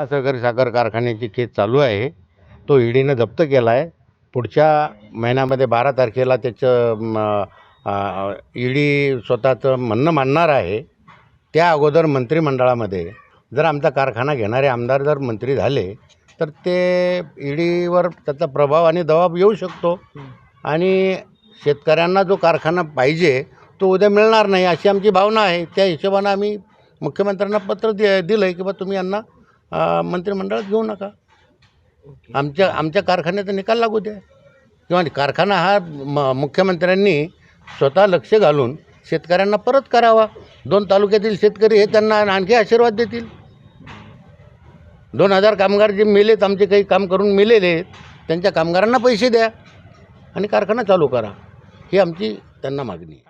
सहकारी साखर कारखान्याची केस चालू आहे. तो ईडीनं जप्त केला आहे पुढच्या महिन्यामध्ये बारा तारखेला त्याचं ईडी स्वतःचं म्हणणं मानणार आहे. त्या अगोदर मंत्रिमंडळामध्ये जर आमचा कारखाना घेणारे आमदार जर मंत्री झाले तर ते ईडीवर त्याचा प्रभाव आणि दबाव येऊ शकतो. आणि शेतकऱ्यांना जो कारखाना पाहिजे तो उद्या मिळणार नाही अशी आमची भावना आहे. त्या हिशोबानं आम्ही मुख्यमंत्र्यांना पत्र दि दिलं आहे की बा तुम्ही यांना मंत्रिमंडळात घेऊ नका. आमच्या आमच्या कारखान्याचा निकाल लागू द्या. किंवा कारखाना हा म मुख्यमंत्र्यांनी स्वतः लक्ष घालून शेतकऱ्यांना परत करावा. दोन तालुक्यातील शेतकरी हे त्यांना आणखी आशीर्वाद देतील. दोन हजार कामगार जे मेलेत आमचे काही काम करून मेलेले आहेत त्यांच्या कामगारांना पैसे द्या आणि कारखाना चालू करा. ही आमची त्यांना मागणी आहे.